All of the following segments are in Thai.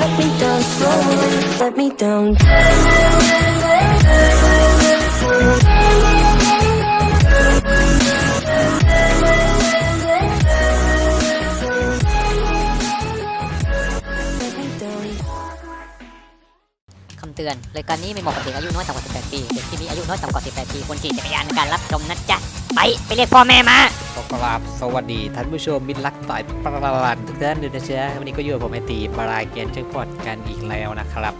let me down Let me down. คำเตือนรายการนี้ไม่เหมาะกับเด็กอายุน้อยต่ำกว่า 18 ปี เด็กที่มีอายุน้อยต่ำกว่า 18 ปีควรขี่จักรยานในการรับชมนะจ๊ะ ไปไปเรียกพ่อแม่มาขอกราบสวัสดีท่านผู้ชมมิตรรักสายประหลาดทุกท่านด้วยนะจ๊ะวันนี้ก็อยู่กับผมไอตีมารายเกมเช็คพอดกันอีกแล้วนะครับ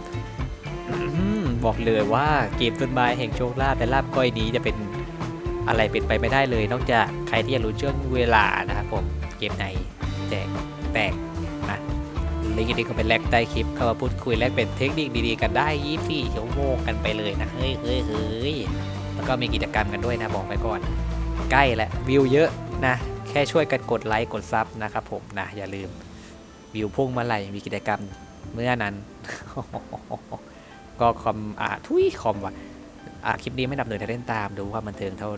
บอกเลยว่าเกมต้นไม้แห่งโชคลาภและลาบก้อยนี้จะเป็นอะไรเป็นไปไม่ได้เลย นอกจากใครที่อยากรู้ช่วงเวลานะครับผมเกมไหนแจกแตกนะลิงก์นี้ก็เป็นแลกใต้คลิปเข้ามาพูดคุยแลกเป็นเทคนิคดีๆกันได้24ชั่วโมงกันไปเลยนะเฮ้ยเฮ้ยเฮ้ยแล้วก็มีกิจกรรมกันด้วยนะบอกไว้ก่อน ใกล้แล้ววิวเยอะนะ แค่ช่วยกันกดไลค์กดซับนะครับผมนะอย่าลืมวิวพุ่งเมื่อไหร่มีกิจกรรมเมื่อนั้น ก็คอมอ่าทุยคอมว่ะอ่าคลิปนี้ไม่ดับหนึ่งแต่เล่นตามดูว่ามันเทิงเท่า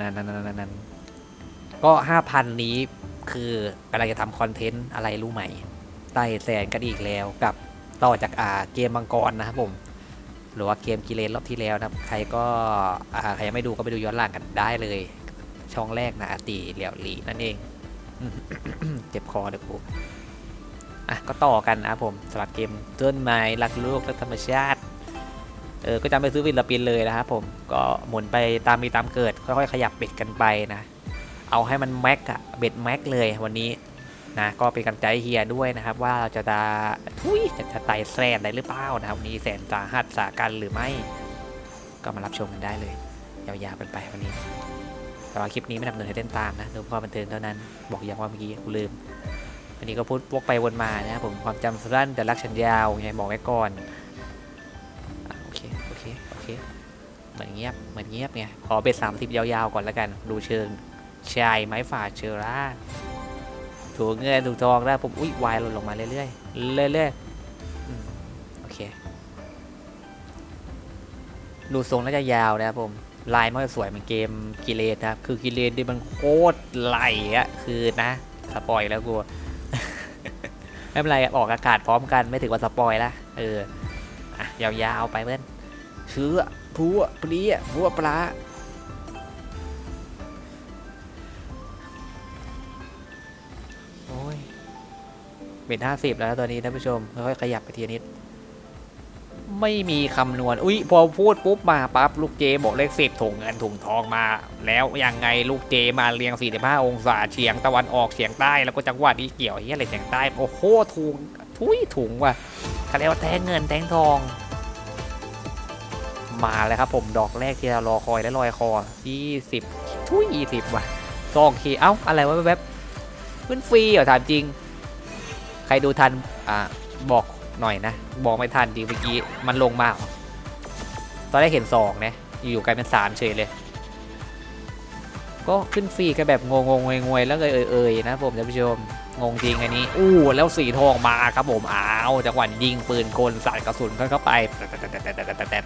นั้นนั้นนั้นก็ห้าพันนี้คือกำลังจะทำคอนเทนต์อะไรรู้ไหมไต่แสนกันอีกแล้วกับต่อจากอ่าเกมมังกรนะครับผมหรือว่าเกมกิเลนรอบที่แล้วนะใครก็ใครยังไม่ดูก็ไปดูย้อนหลังกันได้เลย ช่องแรกนะอตีเหลียวหลีนั่นเอง เจ็บคอเดี๋ยวกูอะก็ต่อกันนะผมสำหรับเกมต้นไม้รักโลกและธรรมชาติเออก็จะไปซื้อวิลปินเลยนะครับผมก็หมุนไปตามมีตามเกิด ค่อยๆขยับเบ็ดกันไปนะ เอาให้มันแม็กอะเบ็ดแม็กเลยวันนี้นะก็เป็นกำลังใจเฮียด้วยนะครับ ว่าเราจะตาทุยจะจะไต่แสนได้หรือเปล่านะครับวันนี้แสนสาหัสสากันหรือไม่ ก็มารับชมกันได้เลยยาวๆกันไปวันนี้ แต่ว่าคลิปนี้ไม่ดำเนินให้เต้นตามนะดูความบันเทิงเท่านั้น บอกอย้ำว่าเมื่อกี้กูลืม อันนี้ก็พูดวกไปวนมานะครับผมความจำสั้นแต่รักฉันยาวไงบอกไว้ก่อนอโอเคโอเคโอเคเหมือนเงียบเหมือนเงียบไงขอเบ็ดสามสิบยาวๆก่อนแล้วกัน ดูเชิงชายไม้ฝาดเชอร่าถูกเงินถูกทองแล้วผมอุ้ยวายหล่นลงมาเรื่อยๆเรื่อยๆโอเคดูทรงน่าจะยาวนะครับผม ลายมันก็สวยเหมือนเกมกิเลนนะครับ คือกิเลนที่มันโคตรไหลอะคือนะสปอยแล้วกูไม่เป็นไรออกอากาศพร้อมกันไม่ถือว่าสปอยละเอออะยาวๆไปเพื่อนเชื้อพัวปลีอะพัวปลาโอ้ยเบ็ดห้าสิบแล้วตอนนี้ท่านผู้ชมค่อยๆขยับไปทีนิด ไม่มีคำนวณ อุ้ยพอพูดปุ๊บมาปั๊บลูกเจบอกเลขสิบถุงเงินถุงทองมา แล้วยังไงลูกเจมาเรียง 45 องศาเฉียงตะวันออกเฉียงใต้แล้วก็จังหวัดนี้เกี่ยวเฮียอะไรเฉียงใต้โอ้โหถุงทุยถุงว่ะเขาเรียกว่าแทงเงินแทงทอง มาแล้วครับผมดอกแรกที่เรารอคอยและลอยคอ20ทุย20ว่ะซองคีเอ้าอะไรวะแวบๆมันฟรีเหรอถามจริง ใครดูทันอ่าบอก หน่อยนะบอกไม่ทันจริงเมื่อกี้มันลงมาเหรอตอนแรกเห็นสองนะอยู่ๆกลายเป็นสามเฉยเลย ก็ขึ้นฟรีกันแบบงงงงงวยๆแล้วเลยเอ่ยๆนะผมท่านผู้ชมงงจริงอันนี้อู้แล้วสีทองมาครับผมอ้าวจังหวะยิงปืนกลสาดกระสุนเข้าไปแต่แต่แต่แต่แต่แต่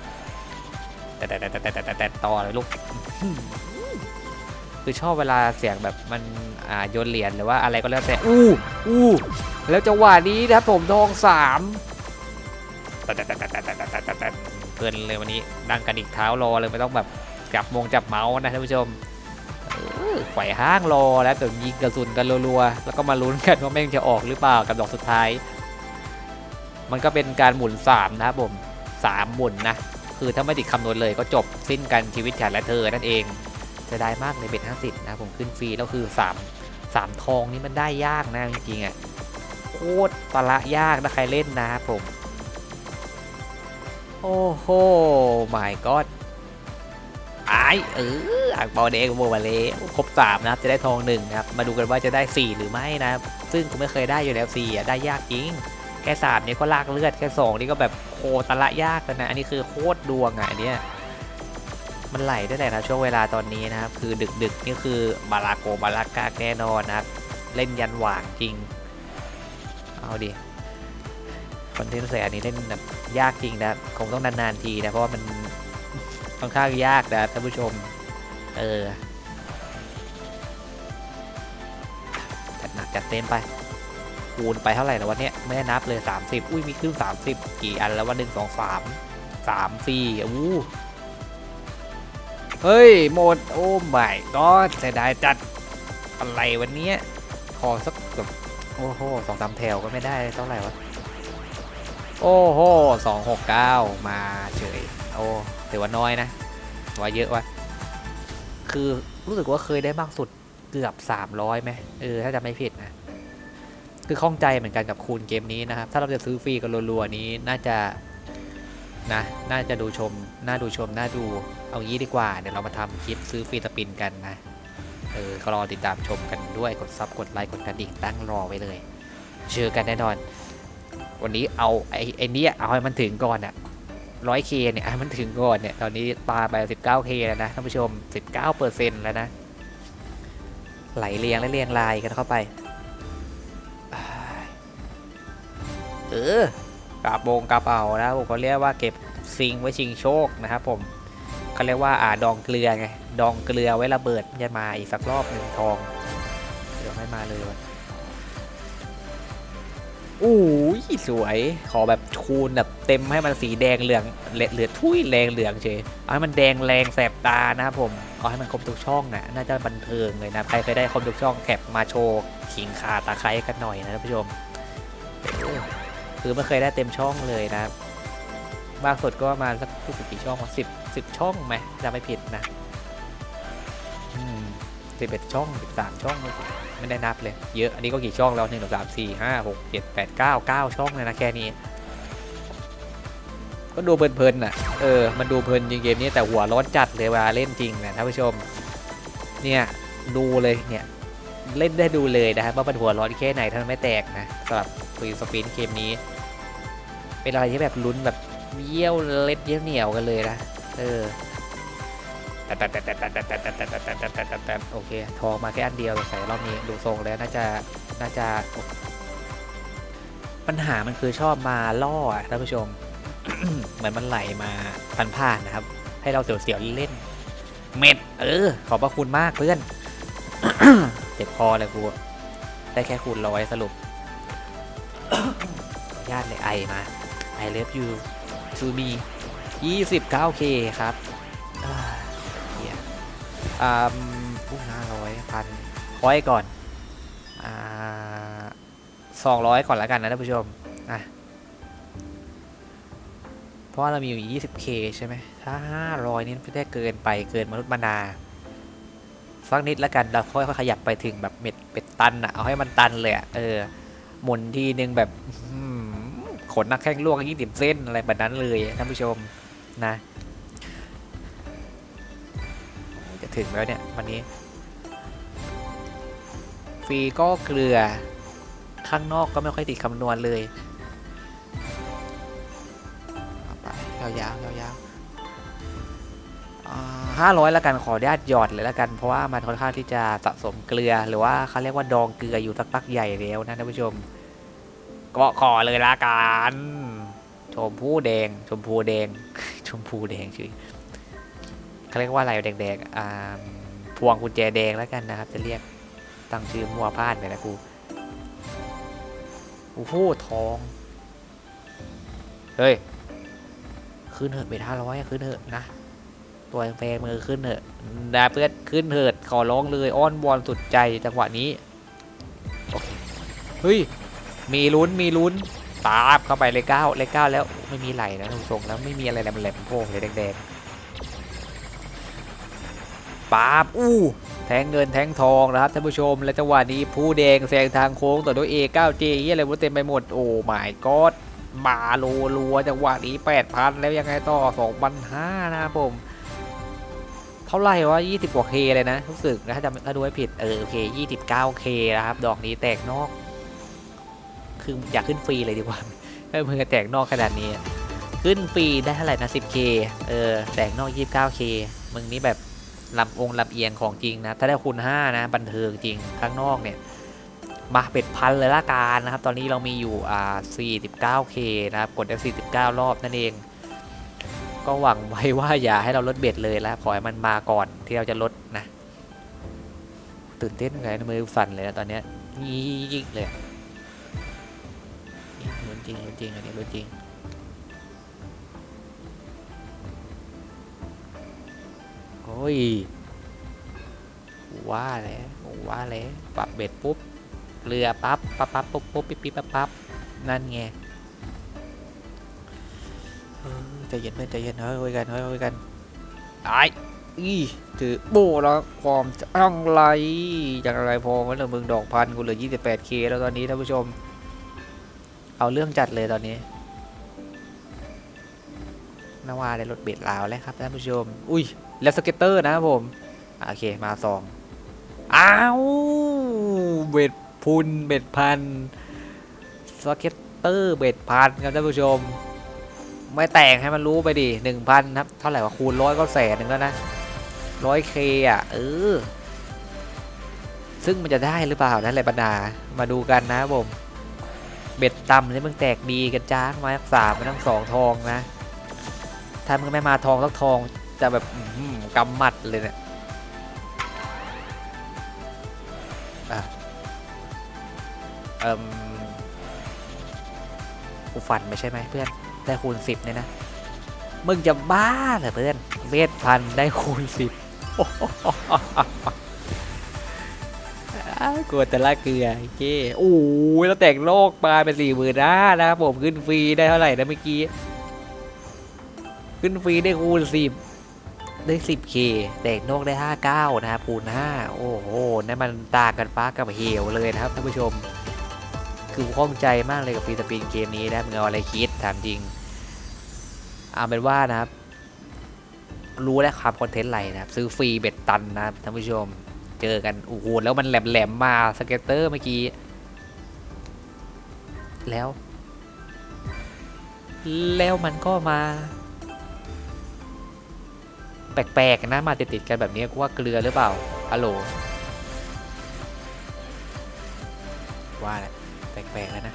แต่แต่แต่แต่แต่แต่แต่ต่อเลยลูก คือชอบเวลาเสียงแบบมันอ่าโยนเหรียญหรือว่าอะไรก็แล้วแต่อู้อู้แล้วจังหวะนี้นะครับผมทองสามเกินเลยวันนี้ดังกันอีกเท้ารอเลยไม่ต้องแบบจับมงจับเมาส์นะท่านผู้ชมไข่ห้างรอแล้วแต่ยิงกระสุนกันรัวๆแล้วก็มาลุ้นกันว่าแม่งจะออกหรือเปล่ากับดอกสุดท้าย มันก็เป็นการหมุน3นะครับผม3หมุนนะคือถ้าไม่ติดคำนวณเลยก็จบสิ้นกันชีวิตฉันและเธอนั่นเอง จะได้มากในเบ็ดห้าสิบนะผมขึ้นฟรีแล้วคือสามสามทองนี่มันได้ยากนะจริงๆอะโคตรปะละยากนะใครเล่นนะครับผม โอ้โห my god ไอเอออ่างเปาแดงโมบาเล่ครบสามนะครับจะได้ทองหนึ่งนะครับมาดูกันว่าจะได้4หรือไม่นะซึ่งผมไม่เคยได้อยู่แล้ว4อะได้ยากจริงแค่สามนี่ก็ลากเลือดแค่สองนี่ก็แบบโคตรละยากแล้วนะอันนี้คือโคตรดวงอะอันเนี้ย มันไหลได้แหละนะช่วงเวลาตอนนี้นะครับคือดึกดึกๆนี่คือบาราโกบาลากาแน่นอนนะครับเล่นยันหว่างจริง เอาดิคอนเทนต์แสนนี้เล่นแบบยากจริงนะคงต้องนานๆทีนะเพราะว่ามันค่อนข้างยากนะท่านผู้ชม เออจัดหนักจัดเต็มไปคูณไปเท่าไหร่แล้ววันนี้ไม่ได้นับเลย 30 อุ้ยมีขึ้น 30 กี่อันแล้ววันหนึ่งสองสามสามสี่อู้ เฮ้ยหมดโอ้ไม่ก็เสียดายจัดอะไรวันนี้ขอสักแบบโอ้โหสองสามแถวก็ไม่ได้เท่าไหร่วะโอ้โหสองหกเก้ามาเฉยโอ้ถือว่าน้อยนะว่าเยอะวะคือรู้สึกว่าเคยได้มากสุดเกือบ 300ไหมเออ ถ้าจะไม่ผิดนะ คือข้องใจเหมือนกันกับคูณเกมนี้นะครับ ถ้าเราจะซื้อฟรีกันรัวๆนี้น่าจะ นะ น่าจะดูชม น่าดูชม น่าดู เอางี้ดีกว่า เดี๋ยวเรามาทำคลิปซื้อฟรีสปินกันนะ เออ ก็รอติดตามชมกันด้วย กดซับ กดไลค์ กดกระดิ่ง ตั้งรอไว้เลย เจอกันแน่นอน วันนี้เอาไอ้ไอ้นี้เอาให้มันถึงก่อนอะร้อยเคเนี่ยให้มันถึงก่อนเนี่ย ตอนนี้ปาไปสิบเก้าเคแล้วนะท่านผู้ชมสิบเก้าเปอร์เซ็นต์แล้วนะ ไหลเรียงและเรียงรายกันเข้าไป เออกระโปงกระเป๋านะผมเขาเรียกว่าเก็บ ซิงไว้ชิงโชคนะครับผมเขาเรียกว่าอ่าดองเกลือไงดองเกลือไว้ระเบิดจะมาอีกสักรอบหนึ่งทองเดี๋ยวไม่มาเลยวะอู้ยสวยขอแบบคูณแบบเต็มให้มันสีแดงเหลืองเหลือทุยแรงเหลืองเฉยเอาให้มันแดงแรงแสบตานะครับผมเอาให้มันครบทุกช่องอะน่าจะบันเทิงเลยนะใครเคยได้ครบทุกช่องแคปมาโชว์ขิงขาตาไคร้กันหน่อยนะท่านผู้ชมคือไม่เคยได้เต็มช่องเลยนะครับ มากสุดก็ประมาณสักสิบกี่ช่องสิบสิบช่องไหมจำไม่ผิดนะสิบเอ็ดช่องสิบสามช่อง ไม่ได้นับเลย เยอะอันนี้ก็กี่ช่องแล้วหนึ่งสองสามสี่ห้าหกเจ็ดแปดเก้าเก้าช่องเลยนะแค่นี้ ก็ดูเพลินๆน่ะเออมันดูเพลินจริงเกมนี้แต่หัวร้อนจัดเลยเวลาเล่นจริงนะท่านผู้ชม เนี่ยดูเลยเนี่ยเล่นได้ดูเลยนะครับว่ามันหัวร้อนแค่ไหนถ้านไม่แตกนะสำหรับฟรีสปินเกมนี้ เป็นอะไรที่แบบลุ้นแบบ เยี่ยวเล็ดเยี่ยวเหนียวกันเลยนะ เออแต่แต่แต่แต่แต่แต่แต่แต่แต่แต่แต่แต่แต่โอเค ทองมาแค่อันเดียวใส่รอบนี้ดูทรงแล้วน่าจะ น่าจะ ปัญหามันคือชอบมาล่อท่านผู้ชม เหมือนมันไหลมาพันผ่านนะครับ ให้เราเสียวๆเล่น เม็ด เออ ขอบพระคุณมากเพื่อน เจ็บคอเลยกูได้แค่คูณร้อยสรุปญาติเลยไอมา I love you me 29k ครับอ่าเฮียอ่าพุ่งห้าร้อยพันร้อยก่อนอ่าสองร้อยก่อนแล้วกันนะท่านผู้ชมอะเพราะว่าเรามีอยู่ 20k ใช่ไหม ถ้า 500 นี่ไม่ได้เกินไป เกินมนุษย์มนา สักนิดแล้วกัน เราค่อยๆขยับไปถึงแบบเม็ดเป็ดตันอะเอาให้มันตันเลยอะเออ หมุนทีนึงแบบ ขนนักแข้งล่วงยี่สิบเส้นอะไรแบบนั้นเลยท่านผู้ชมนะจะถึงแล้วเนี่ยวันนี้ ฟรีก็เกลือข้างนอกก็ไม่ค่อยติดคำนวณเลยไปยาวๆยาวๆห้าร้อยล้วกันขอญาตหยอดเลยล้วกัน เพราะว่ามันค่อนข้างที่จะสะสมเกลือ หรือว่าเขาเรียกว่าดองเกลืออยู่สักพักใหญ่แล้วนะท่านผู้ชม ก็ขอเลยละกันชมพูแดง ชมพูแดง ชมพูแดงชื่อเขาเรียกว่าอะไรแดงๆอ่าพวงกุญแจแดงแล้วกันนะครับ จะเรียกตั้งชื่อมัวพลาดไปนะกูโอ้โหทอง เฮ้ย ขึ้นเถิดเบท่าร้อยขึ้นเถิดนะ ตัวแฟงมือขึ้นเถอะดาเพื่อนขึ้นเถิดขอร้องเลย อ้อนวอนสุดใจจังหวะนี้ เฮ้ย มีลุ้นมีลุ้นตาบเข้าไปเลยเก้าเลยเก้าแล้วไม่มีไหลนะทรงแล้วไม่มีอะไรแหลมๆโพงเลยแดงๆปาบอู้แทงเงินแทงทองนะครับท่านผู้ชมและจังหวะนี้ผู้แดงแซงทางโค้งต่อด้วย A9J เหียอะไรวะเต็มไปหมดโอ้ my god มาโลลัวจังหวะนี้ 8,000 แล้วยังไงต่อ 2,500นะผมเท่าไหร่วะ20กว่า K เลยนะรู้สึกนะถ้าจำถ้าดูไม่ผิดเออโอเค 29K นะครับ ดอกนี้แตกนอก คืออยากขึ้นฟรีเลยดีกว่าไม่เพิ่งจะแตกนอกขนาดนี้ ขึ้นฟรีได้เท่าไหร่นะ 10k เออแตกนอก 29k มึงนี้แบบลำองลำเอียงของจริงนะถ้าได้คูณ5นะบันเทิงจริงข้างนอกเนี่ยมาเป็ดพันเลยละกันนะครับ ตอนนี้เรามีอยู่อ่า 49k นะครับ กดได้49 รอบนั่นเอง ก็หวังไว้ว่าอย่าให้เราลดเบ็ดเลยแล้วขอให้มันมาก่อนที่เราจะลดนะ ตื่นเต้นไงมือสั่นเลยนะตอนนี้ยิ่งเลย จริงลุ้จริงอันนี้ลุ้จริงโอ้ยว่าแล้วว่าแล้วปรับเบ็ดปุ๊บเรือปั๊บปั๊บปั๊บปุ๊บปุ๊บปิ๊บปิ๊บปั๊บปั๊บนั่นไงเออใจเย็นเพื่อนใจเย็นเฮ้ยคุยกันเฮ้ยคุยกันไอ้อีถือโบแล้วความจังไรจังไรพอมันเหลือมึงดอกพันกูเหลือ 28k แล้วตอนนี้ท่านผู้ชม เอาเรื่องจัดเลยตอนนี้นาวาได้รถเบ็ดลาวแล้วครับท่านผู้ชม อุ้ย แล้วสเก็ตเตอร์นะครับผม โอเค มาสองอ้าวเบ็ดพุนเบ็ดพันสเก็ตเตอร์เบ็ดพันครับท่านผู้ชม ไม่แต่งให้มันรู้ไปดิหนึ่งพันครับ เท่าไหร่ว่าคูณร้อยก็แสนหนึ่งแล้วนะร้อยเคอะ เออ ซึ่งมันจะได้หรือเปล่านั่นแหละบรรดา มาดูกันนะผม เบ็ดต่ำนี่มึงแตกดีกันจ้ามาทั้งสามมาทั้งสองทองนะ ถ้ามึงไม่มาทองสักทองจะแบบกำหมัดเลยเนี่ยอะเอ่มกูฝันไม่ใช่ไหมเพื่อน ได้คูณสิบเนี่ยนะ มึงจะบ้าเหรอเพื่อนเบ็ดพันได้คูณสิบ กลัวแต่ละเกลือโอเคโอ้ยแล้วแต่งโลกมาเป็นสี่หมื่นนะนะครับผมขึ้นฟรีได้เท่าไหร่นะเมื่อกี้ ขึ้นฟรีได้คูณสิบได้สิบเคแต่งโลกได้ห้าเก้านะครับคูณห้าโอ้โหนั่นมันต่างกันฟ้ากับเหวเลยนะครับท่านผู้ชม คือข้องใจมากเลยกับฟรีสปินเกมนี้นะมึงเอาอะไรคิดถามจริง เอาเป็นว่านะครับ รู้แล้วครับคอนเทนต์อะไรนะครับ ซื้อฟรีเบ็ดตันนะครับท่านผู้ชม เจอกันโอ้โหแล้วมันแหลมๆมาสเก็ตเตอร์เมื่อกี้ แล้ว แล้วมันก็มา แปลกๆนะมาติดๆกันแบบนี้กูว่าเกลือหรือเปล่าฮัลโหลว่าแหละแปลกๆแล้วนะ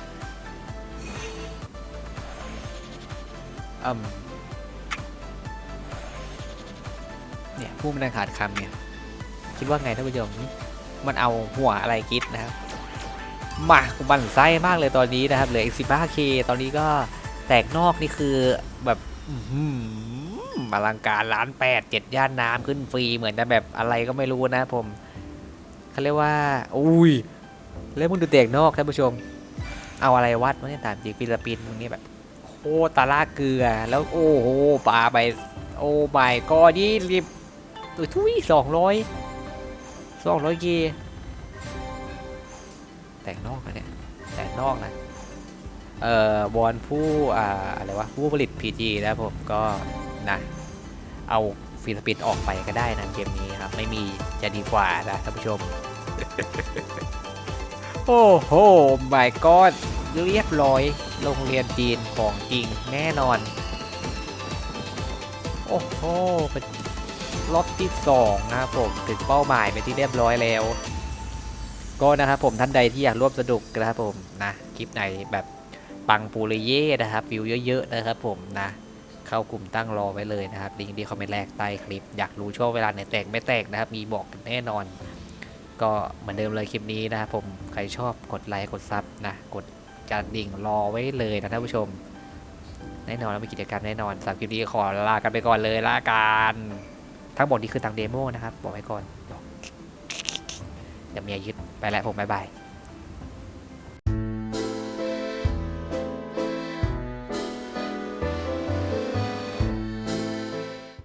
อืมเนี่ยพูดมันขาดคำเนี่ย คิดว่าไงท่านผู้ชมมันเอาหัวอะไรคิดนะครับมาบันไส้มากเลยตอนนี้นะครับเหลืออีก 15k ตอนนี้ก็แตกนอกนี่คือแบบอื้อหืออลังการล้านแปดเจ็ดย่านน้ำขึ้นฟรีเหมือนจะแบบอะไรก็ไม่รู้นะผมเขาเรียกว่า อุ้ยแล้วมึงดูแตกนอกท่านผู้ชม เอาอะไรวัดวะเนี่ยตามจริงฟิลิปปินส์มึงนี่แบบโคตรตาล่าเกลือ แล้วโอ้โหปลาไป โอ้ไม่ก็ยี่สิบอุ้ยทุยสองร้อย สองร้อยกีแต่งนอกนะเนี่ยแต่งนอกนะเอ่อบอลผู้อ่าอะไรวะผู้ผลิต PG นะผมก็นะเอาฟิลิปปินออกไปก็ได้นะเกมนี้ครับ ไม่มีจะดีกว่านะท่านผู้ชม โอ้โห my god เรียบร้อยโรงเรียนจีนของจริงแน่นอน โอ้โหเป็น ล็อตที่2นะครับผมถึงเป้าหมายไปที่เรียบร้อยแล้ว ก็นะครับผมท่านใดที่อยากร่วมสนุกนะครับผมนะคลิปไหนแบบปังปูริเย่นะครับวิวเยอะๆนะครับผมนะเข้ากลุ่มตั้งรอไว้เลยนะครับลิงก์ที่คอมเมนต์แรกใต้คลิป อยากรู้ช่วงเวลาไหนแตกไม่แตกนะครับ มีบอกแน่นอน ก็เหมือนเดิมเลยคลิปนี้นะครับผมใครชอบกดไลค์กดซับนะกดกระดิ่งรอไว้เลยนะท่านผู้ชม แน่นอนแล้วมีกิจกรรมแน่นอนสำหรับคลิปนี้ขอลากันไปก่อนเลยละกัน ทั้งหมดนี้คือตังเดโมนะครับ บอกไว้ก่อน เดี๋ยวเมียยึดไปแล้วผมบ๊ายบาย